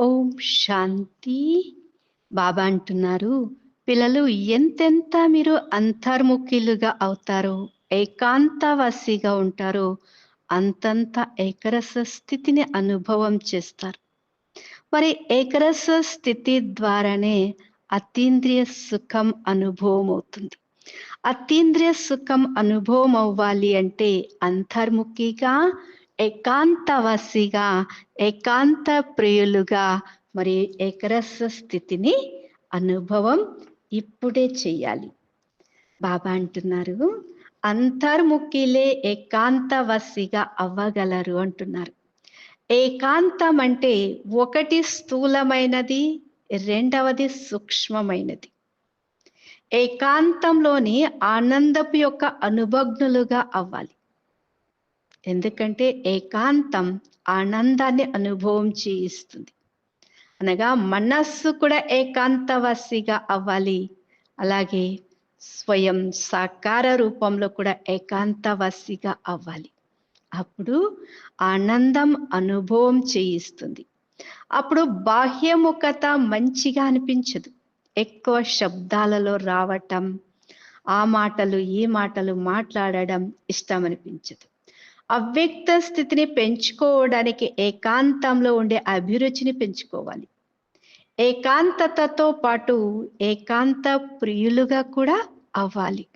ఓం శాంతి. బాబా అంటున్నారు పిల్లలు ఎంతెంత మీరు అంతర్ముఖిలుగా అవుతారో ఏకాంతవాసిగా ఉంటారో అంతంత ఏకరస స్థితిని అనుభవం చేస్తారు. మరి ఏకరస స్థితి ద్వారానే అతీంద్రియ సుఖం అనుభవం అవుతుంది అతీంద్రియ సుఖం అనుభవం అవ్వాలి అంటే అంతర్ముఖిగా ఏకాంతవాసిగా ఏకాంత ప్రియులుగా మరి ఏకరస స్థితిని అనుభవం ఇప్పుడే చెయ్యాలి. బాబా అంటున్నారు అంతర్ముఖిలే ఏకాంతవాసిగా అవ్వగలరు అంటున్నారు. ఏకాంతం అంటే ఒకటి స్థూలమైనది రెండవది సూక్ష్మమైనది. ఏకాంతంలోని ఆనందపు యొక్క అనుభగ్నులుగా అవ్వాలి. ఎందుకంటే ఏకాంతం ఆనందాన్ని అనుభవం చేయిస్తుంది. అనగా మనస్సు కూడా ఏకాంతవాసిగా అవ్వాలి. అలాగే స్వయం సాకార రూపంలో కూడా ఏకాంతవాసిగా అవ్వాలి. అప్పుడు ఆనందం అనుభవం చేయిస్తుంది. అప్పుడు బాహ్యముఖత మంచిగా అనిపించదు. ఎక్కువ శబ్దాలలో రావటం ఆ మాటలు ఈ మాటలు మాట్లాడడం ఇష్టం అనిపించదు అవ్యక్త స్థితిని పెంచుకోవడానికి ఏకాంతంలో ఉండే అభిరుచిని పెంచుకోవాలి. ఏకాంతతతో పాటు ఏకాంత ప్రియులుగా కూడా అవ్వాలి.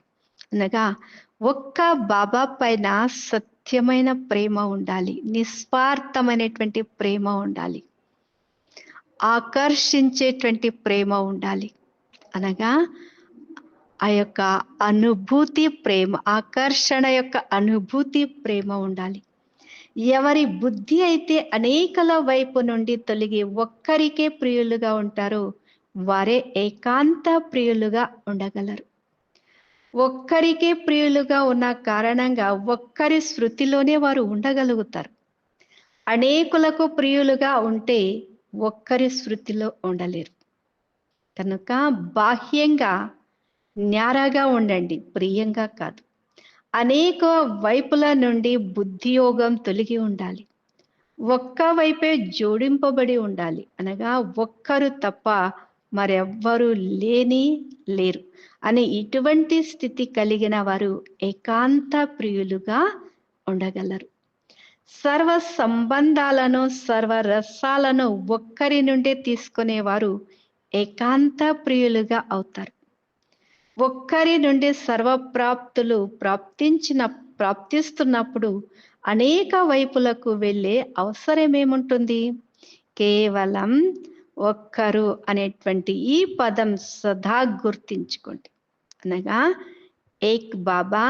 అనగా ఒక్క బాబా పైన సత్యమైన ప్రేమ ఉండాలి. నిస్వార్థమైనటువంటి ప్రేమ ఉండాలి. ఆకర్షించేటువంటి ప్రేమ ఉండాలి. అనగా ఆ యొక్క అనుభూతి ప్రేమ ఆకర్షణ యొక్క అనుభూతి ప్రేమ ఉండాలి. ఎవరి బుద్ధి అయితే అనేకల వైపు నుండి తొలగి ఒక్కరికే ప్రియులుగా ఉంటారో వారే ఏకాంత ప్రియులుగా ఉండగలరు. ఒక్కరికే ప్రియులుగా ఉన్న కారణంగా ఒక్కరి శృతిలోనే వారు ఉండగలుగుతారు. అనేకులకు ప్రియులుగా ఉంటే ఒక్కరి శృతిలో ఉండలేరు. కనుక బాహ్యంగా న్యారాగా ఉండండి ప్రియంగా కాదు. అనేక వైపుల నుండి బుద్ధియోగం తొలగి ఉండాలి. ఒక్క వైపే జోడింపబడి ఉండాలి. అనగా ఒక్కరు తప్ప మరెవ్వరూ లేని లేరు అనే ఇటువంటి స్థితి కలిగిన వారు ఏకాంత ప్రియులుగా ఉండగలరు. సర్వ సంబంధాలను సర్వ రసాలను ఒక్కరి నుండే తీసుకునేవారు ఏకాంత ప్రియులుగా అవుతారు. ఒక్కరి నుండి సర్వప్రాప్తులు ప్రాప్తించిన ప్రాప్తిస్తున్నప్పుడు అనేక వైపులకు వెళ్ళే అవసరం ఏముంటుంది కేవలం ఒక్కరు అనేటువంటి ఈ పదం సదా గుర్తించుకోండి. అనగా ఏక్ బాబా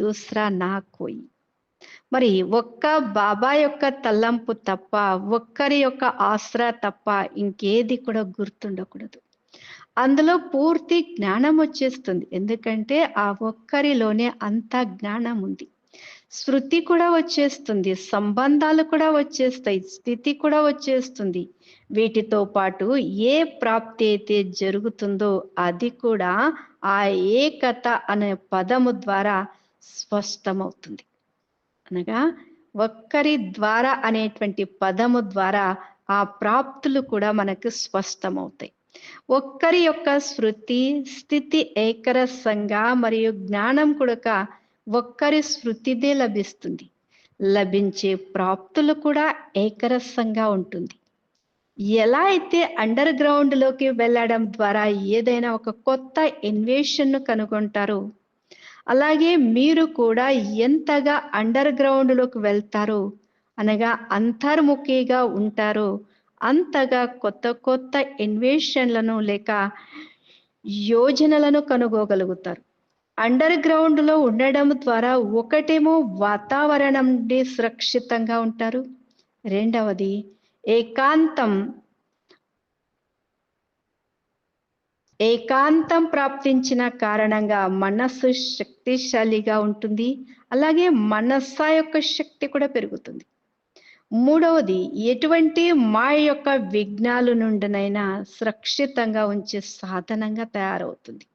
దూసరా నా కోయి. మరి ఒక్క బాబా యొక్క తల్లంపు తప్ప ఒక్కరి యొక్క ఆసరా తప్ప ఇంకేది కూడా గుర్తుండకూడదు. అందులో పూర్తి జ్ఞానం వచ్చేస్తుంది. ఎందుకంటే ఆ ఒక్కరిలోనే అంత జ్ఞానం ఉంది. శృతి కూడా వచ్చేస్తుంది. సంబంధాలు కూడా వచ్చేస్తాయి. స్థితి కూడా వచ్చేస్తుంది. వీటితో పాటు ఏ ప్రాప్తి అయితే జరుగుతుందో అది కూడా ఆ ఏకత అనే పదము ద్వారా స్పష్టమవుతుంది. అనగా ఒక్కరి ద్వారా అనేటువంటి పదము ద్వారా ఆ ప్రాప్తులు కూడా మనకు స్పష్టమవుతాయి. ఒక్కరి యొక్క శృతి స్థితి ఏకరసంగా మరియు జ్ఞానం కూడా ఒక్కరి శృతిదే లభిస్తుంది. లభించే ప్రాప్తులు కూడా ఏకరసంగా ఉంటుంది. ఎలా అయితే అండర్ గ్రౌండ్లోకి వెళ్ళడం ద్వారా ఏదైనా ఒక కొత్త ఇన్వేషన్ను కనుగొంటారో అలాగే మీరు కూడా ఎంతగా అండర్ గ్రౌండ్లోకి వెళ్తారో అనగా అంతర్ముఖిగా ఉంటారో అంతగా కొత్త కొత్త ఇన్వేషన్లను లేక యోజనలను కనుగోగలుగుతారు. అండర్ గ్రౌండ్లో ఉండడం ద్వారా ఒకటేమో వాతావరణం నుండి సురక్షితంగా ఉంటారు. రెండవది ఏకాంతం ఏకాంతం ప్రాప్తించిన కారణంగా మనస్సు శక్తిశాలిగా ఉంటుంది. అలాగే మనస్సా యొక్క శక్తి కూడా పెరుగుతుంది. మూడవది ఎటువంటి మాయ యొక్క విఘ్నాల నుండినైనా సురక్షితంగా ఉంచే సాధనంగా తయారవుతుంది.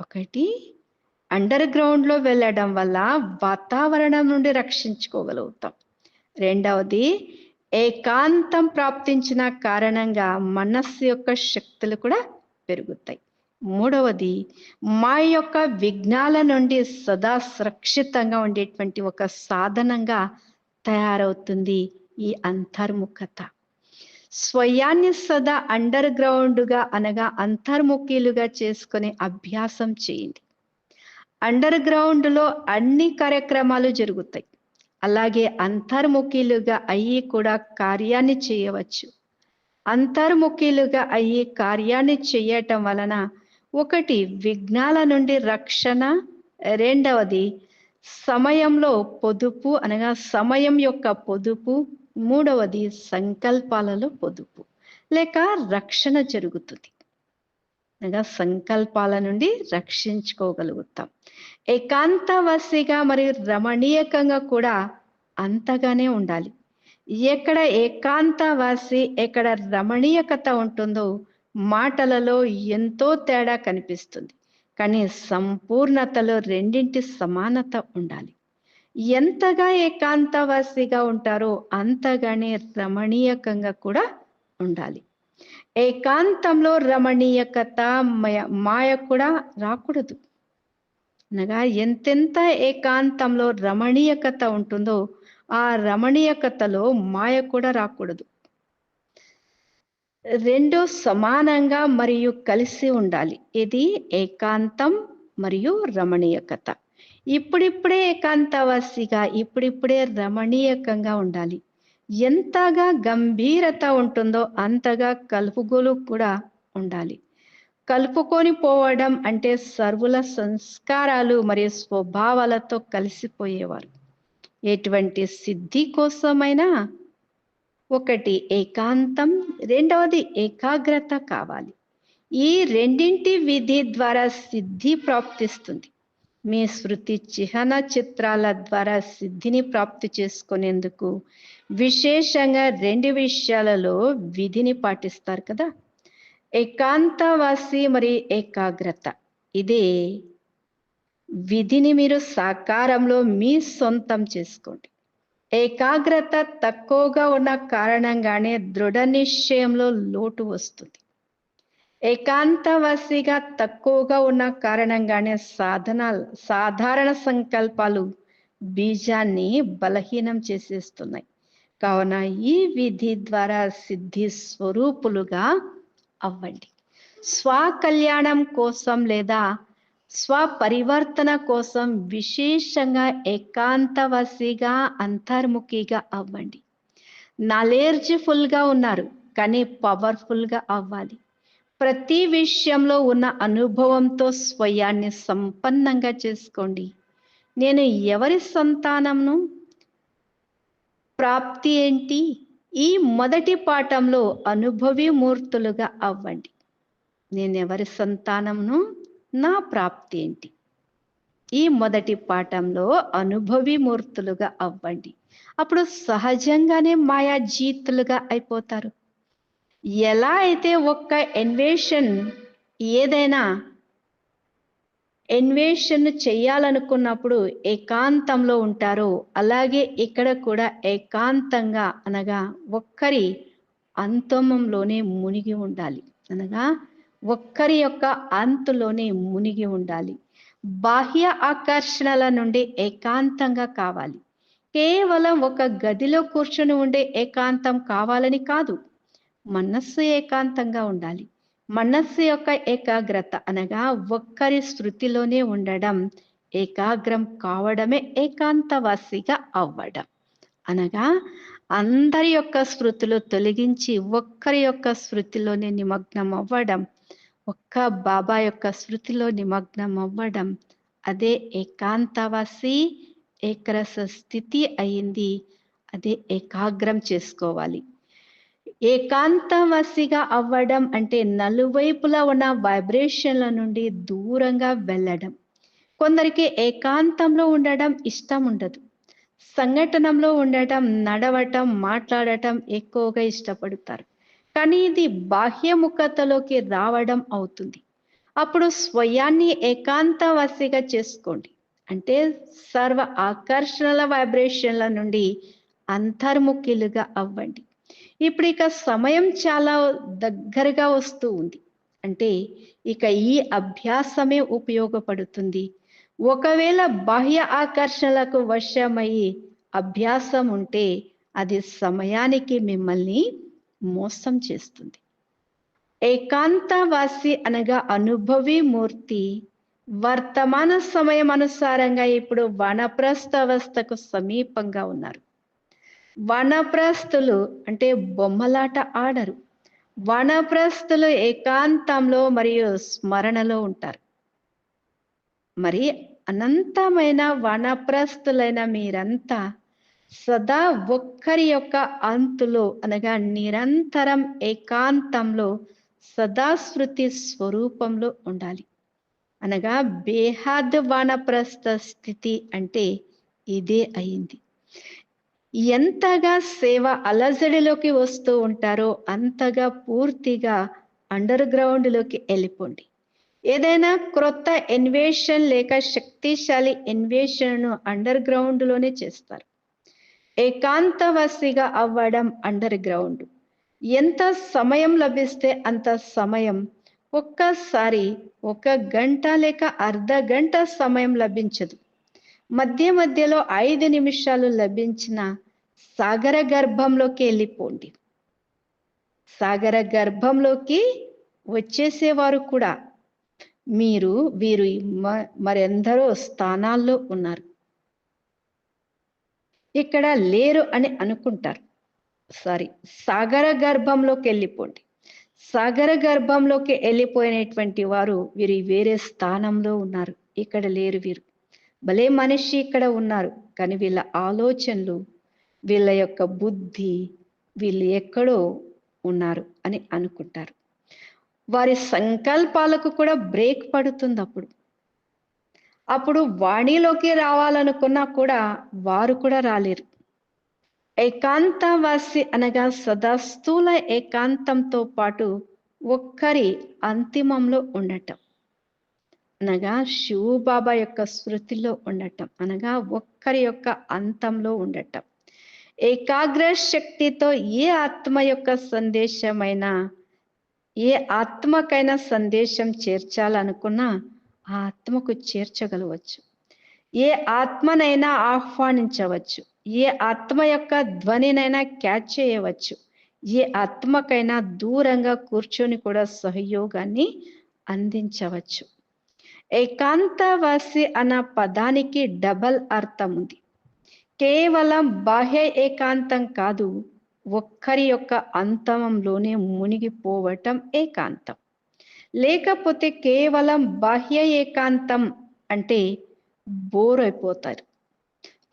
ఒకటి అండర్ గ్రౌండ్లో వెళ్ళడం వల్ల వాతావరణం నుండి రక్షించుకోగలుగుతాం. రెండవది ఏకాంతం ప్రాప్తించిన కారణంగా మనస్సు యొక్క శక్తులు కూడా పెరుగుతాయి. మూడవది మా యొక్క విఘ్నాల నుండి సదా సురక్షితంగా ఉండేటువంటి ఒక సాధనంగా తయారవుతుంది ఈ అంతర్ముఖత. స్వయాన్ని సదా అండర్ గ్రౌండ్గా అనగా అంతర్ముఖీలుగా చేసుకునే అభ్యాసం చేయండి. అండర్ గ్రౌండ్లో అన్ని కార్యక్రమాలు జరుగుతాయి. అలాగే అంతర్ముఖీలుగా అయ్యి కూడా కార్యాన్ని చేయవచ్చు. అంతర్ముఖీలుగా అయ్యి కార్యాన్ని చేయటం వలన ఒకటి విఘ్నాల నుండి రక్షణ రెండవది సమయంలో పొదుపు అనగా సమయం యొక్క పొదుపు మూడవది సంకల్పాలలో పొదుపు. లేక రక్షణ జరుగుతుంది. అనగా సంకల్పాల నుండి రక్షించుకోగలుగుతాం. ఏకాంతవాసిగా మరియు రమణీయకంగా కూడా అంతగానే ఉండాలి. ఎక్కడ ఏకాంతవాసి ఎక్కడ రమణీయకత ఉంటుందో మాటలలో ఎంతో తేడా కనిపిస్తుంది. కానీ సంపూర్ణతలో రెండింటి సమానత ఉండాలి. ఎంతగా ఏకాంతవాసిగా ఉంటారో అంతగానే రమణీయకంగా కూడా ఉండాలి. ఏకాంతంలో రమణీయకత మయ మాయ కూడా రాకూడదు. అనగా ఎంతెంత ఏకాంతంలో రమణీయకత ఉంటుందో ఆ రమణీయకతలో మాయ కూడా రాకూడదు. రెండు సమానంగా మరియు కలిసి ఉండాలి. ఇది ఏకాంతం మరియు రమణీయకత ఇప్పుడిప్పుడే ఏకాంతవాసిగా ఇప్పుడిప్పుడే రమణీయకంగా ఉండాలి. ఎంతగా గంభీరత ఉంటుందో అంతగా కలుపుగోలు కూడా ఉండాలి. కలుపుకొని పోవడం అంటే సర్వుల సంస్కారాలు మరియు స్వభావాలతో కలిసిపోయేవారు. ఎటువంటి సిద్ధి కోసమైనా ఒకటి ఏకాంతం. రెండవది ఏకాగ్రత కావాలి. ఈ రెండింటి విధి ద్వారా సిద్ధి ప్రాప్తిస్తుంది. మీ శృతి చిహ్న చిత్రాల ద్వారా సిద్ధిని ప్రాప్తి చేసుకునేందుకు విశేషంగా రెండు విషయాలలో విధిని పాటిస్తారు కదా. ఏకాంతవాసి మరి ఏకాగ్రత. ఇదే విధిని మీరు సాకారంలో మీ సొంతం చేసుకోండి. ఏకాగ్రత తక్కువగా ఉన్న కారణంగానే దృఢ నిశ్చయంలో లోటు వస్తుంది. ఏకాంతవాసిగా తక్కువగా ఉన్న కారణంగానే సాధన సాధారణ సంకల్పాలు బీజాన్ని బలహీనం చేసేస్తున్నాయి. కావున ఈ విధి ద్వారా సిద్ధి స్వరూపులుగా అవ్వండి. స్వకల్యాణం కోసం లేదా స్వపరివర్తన కోసం విశేషంగా ఏకాంతవాసిగా అంతర్ముఖిగా అవ్వండి. నాలెడ్జ్ఫుల్గా ఉన్నారు కానీ పవర్ఫుల్గా అవ్వాలి. ప్రతి విషయంలో ఉన్న అనుభవంతో స్వయాన్ని సంపన్నంగా చేసుకోండి. నేను ఎవరి సంతానంను? ప్రాప్తి ఏంటి? ఈ మొదటి పాఠంలో అనుభవి మూర్తులుగా అవ్వండి. నేను ఎవరి సంతానంను? నా ప్రాప్తి ఏంటి? ఈ మొదటి పాఠంలో అనుభవి మూర్తులుగా అవ్వండి. అప్పుడు సహజంగానే మాయా జీతులుగా అయిపోతారు. ఎలా అయితే ఒక్క ఎన్వేషన్ ఏదైనా ఎన్వేషన్ చేయాలనుకున్నప్పుడు ఏకాంతంలో ఉంటారో అలాగే ఇక్కడ కూడా ఏకాంతంగా అనగా ఒక్కరి అంతమంలోనే మునిగి ఉండాలి. అనగా ఒక్కరి యొక్క అంతులోనే మునిగి ఉండాలి. బాహ్య ఆకర్షణల నుండి ఏకాంతంగా కావాలి. కేవలం ఒక గదిలో కూర్చొని ఉండే ఏకాంతం కావాలని కాదు. మనస్సు ఏకాంతంగా ఉండాలి. మనస్సు యొక్క ఏకాగ్రత అనగా ఒక్కరి శృతిలోనే ఉండడం ఏకాగ్రం కావడమే ఏకాంతవాసిగా అవ్వడం. అనగా అందరి యొక్క స్మృతిలో తొలగించి ఒక్కరి యొక్క స్మృతిలోనే నిమగ్నం అవ్వడం ఒక్క బాబా యొక్క శృతిలో నిమగ్నం అవ్వడం అదే ఏకాంతవాసి ఏకరస స్థితి అయింది. అదే ఏకాగ్రం చేసుకోవాలి. ఏకాంతవాసిగా అవ్వడం అంటే నలువైపులా ఉన్న వైబ్రేషన్ల నుండి దూరంగా వెళ్ళడం. కొందరికి ఏకాంతంలో ఉండడం ఇష్టం ఉండదు. సంఘటనలో ఉండటం నడవటం మాట్లాడటం ఎక్కువగా ఇష్టపడతారు. కానీ ఇది బాహ్యముఖతలోకి రావడం అవుతుంది. అప్పుడు స్వయాన్ని ఏకాంతవాసిగా చేసుకోండి. అంటే సర్వ ఆకర్షణల వైబ్రేషన్ల నుండి అంతర్ముఖిలుగా అవ్వండి. ఇప్పుడు ఇక సమయం చాలా దగ్గరగా వస్తూ ఉంది. అంటే ఇక ఈ అభ్యాసమే ఉపయోగపడుతుంది. ఒకవేళ బాహ్య ఆకర్షణలకు వశమయ్యి అభ్యాసం ఉంటే అది సమయానికి మిమ్మల్ని మోసం చేస్తుంది. ఏకాంతవాసి అనగా అనుభవి మూర్తి వర్తమాన సమయం అనుసారంగా ఇప్పుడు వనప్రస్థ అవస్థకు సమీపంగా ఉన్నారు. వనప్రస్థులు అంటే బొమ్మలాట ఆడరు. వనప్రస్థులు ఏకాంతంలో మరియు స్మరణలో ఉంటారు. మరి అనంతమైన వనప్రస్థులైన మీరంతా సదా ఒక్కరి యొక్క అంతులో అనగా నిరంతరం ఏకాంతంలో సదాస్మృతి స్వరూపంలో ఉండాలి. అనగా బేహాద్ వానప్రస్థ స్థితి అంటే ఇదే అయింది. ఎంతగా సేవ అలజడిలోకి వస్తూ ఉంటారో అంతగా పూర్తిగా అండర్ గ్రౌండ్లోకి వెళ్ళిపోండి. ఏదైనా క్రొత్త ఇన్వేషన్ లేక శక్తిశాలి ఎన్వేషన్ను అండర్ గ్రౌండ్లోనే చేస్తారు. ఏకాంతవాసిగా అవ్వడం అండర్ గ్రౌండ్ ఎంత సమయం లభిస్తే అంత సమయం ఒక్కసారి ఒక గంట లేక అర్ధ గంట సమయం లభించదు. మధ్య మధ్యలో ఐదు నిమిషాలు లభించిన సాగర గర్భంలోకి వెళ్ళిపోండి. సాగర గర్భంలోకి వచ్చేసేవారు కూడా. మీరు వీరు మరెందరో స్థానాల్లో ఉన్నారు. ఇక్కడ లేరు అని అనుకుంటారు. సారీ సాగర గర్భంలోకి వెళ్ళిపోండి. సాగర గర్భంలోకి వెళ్ళిపోయినటువంటి వారు వీరు వేరే స్థానంలో ఉన్నారు. ఇక్కడ లేరు వీరు. భలే మనిషి ఇక్కడ ఉన్నారు. కానీ వీళ్ళ ఆలోచనలు వీళ్ళ యొక్క బుద్ధి వీళ్ళు ఎక్కడో ఉన్నారు అని అనుకుంటారు. వారి సంకల్పాలకు కూడా బ్రేక్ పడుతుంది అప్పుడు. అప్పుడు వాణిలోకి రావాలనుకున్నా కూడా వారు కూడా రాలేరు. ఏకాంతవాసి అనగా సదా స్థూల ఏకాంతంతో పాటు ఒక్కరి అంతిమంలో ఉండటం. అనగా శివబాబా యొక్క స్మృతిలో ఉండటం. అనగా ఒక్కరి యొక్క అంతంలో ఉండటం. ఏకాగ్ర శక్తితో ఏ ఆత్మ యొక్క సందేశమైనా ఏ ఆత్మకైనా సందేశం చేర్చాలనుకున్నా ఆ ఆత్మకు చేర్చగలవచ్చు. ఏ ఆత్మనైనా ఆహ్వానించవచ్చు. ఏ ఆత్మ యొక్క ధ్వనినైనా క్యాచ్ చేయవచ్చు. ఏ ఆత్మకైనా దూరంగా కూర్చొని కూడా సహయోగాన్ని అందించవచ్చు. ఏకాంతవాసి అన్న పదానికి డబల్ అర్థం ఉంది. కేవలం బాహ్య ఏకాంతం కాదు ఒక్కరి యొక్క అంతమంలోనే మునిగిపోవటం ఏకాంతం. లేకపోతే కేవలం బాహ్య ఏకాంతం అంటే బోర్ అయిపోతారు.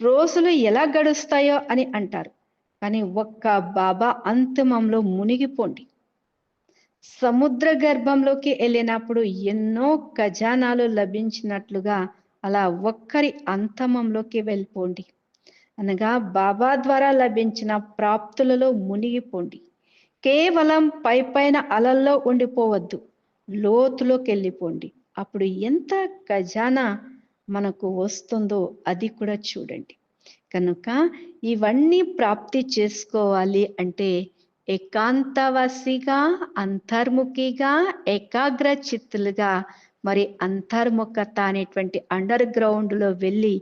రోజులు ఎలా గడుస్తాయో అని అంటారు. కానీ ఒక్క బాబా అంతిమంలో మునిగిపోండి. సముద్ర గర్భంలోకి వెళ్ళినప్పుడు ఎన్నో ఖజానాలు లభించినట్లుగా అలా ఒక్కరి అంతమంలోకి వెళ్ళిపోండి. అనగా బాబా ద్వారా లభించిన ప్రాప్తులలో మునిగిపోండి. కేవలం పై పైన అలల్లో ఉండిపోవద్దు. లోతులోకి వెళ్ళిపోండి అప్పుడు ఎంత ఖజానా మనకు వస్తుందో అది కూడా చూడండి. కనుక ఇవన్నీ ప్రాప్తి చేసుకోవాలి అంటే ఏకాంతవాసిగా అంతర్ముఖిగా ఏకాగ్ర చిత్తులుగా మరి అంతర్ముఖత అనేటువంటి అండర్ గ్రౌండ్లో వెళ్ళి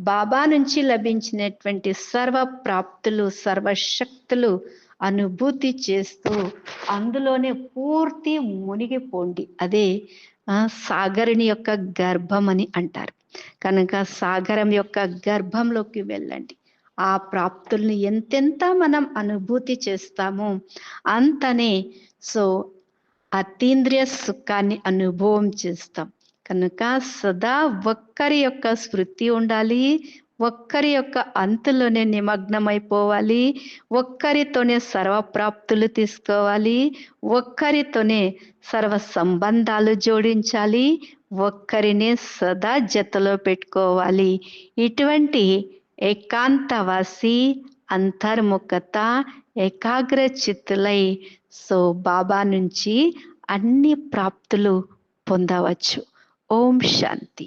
బాబా నుంచి లభించినటువంటి సర్వ ప్రాప్తులు సర్వశక్తులు అనుభూతి చేస్తూ అందులోనే పూర్తి మునిగిపోండి. అదే సాగరుని యొక్క గర్భం అని అంటారు. కనుక సాగరం యొక్క గర్భంలోకి వెళ్ళండి. ఆ ప్రాప్తుల్ని ఎంతెంత మనం అనుభూతి చేస్తామో అంతనే సో అతీంద్రియ సుఖాన్ని అనుభవం చేస్తాం. కనుక సదా ఒక్కరి యొక్క స్మృతి ఉండాలి ఒక్కరి యొక్క అంతులోనే నిమగ్నమైపోవాలి. ఒక్కరితోనే సర్వప్రాప్తులు తీసుకోవాలి. ఒక్కరితోనే సర్వ సంబంధాలు జోడించాలి. ఒక్కరినే సదా జతలో పెట్టుకోవాలి. ఇటువంటి ఏకాంతవాసి అంతర్ముఖత ఏకాగ్ర చిత్తులై సో బాబా నుంచి అన్ని ప్రాప్తులు పొందవచ్చు. ఓం శాంతి.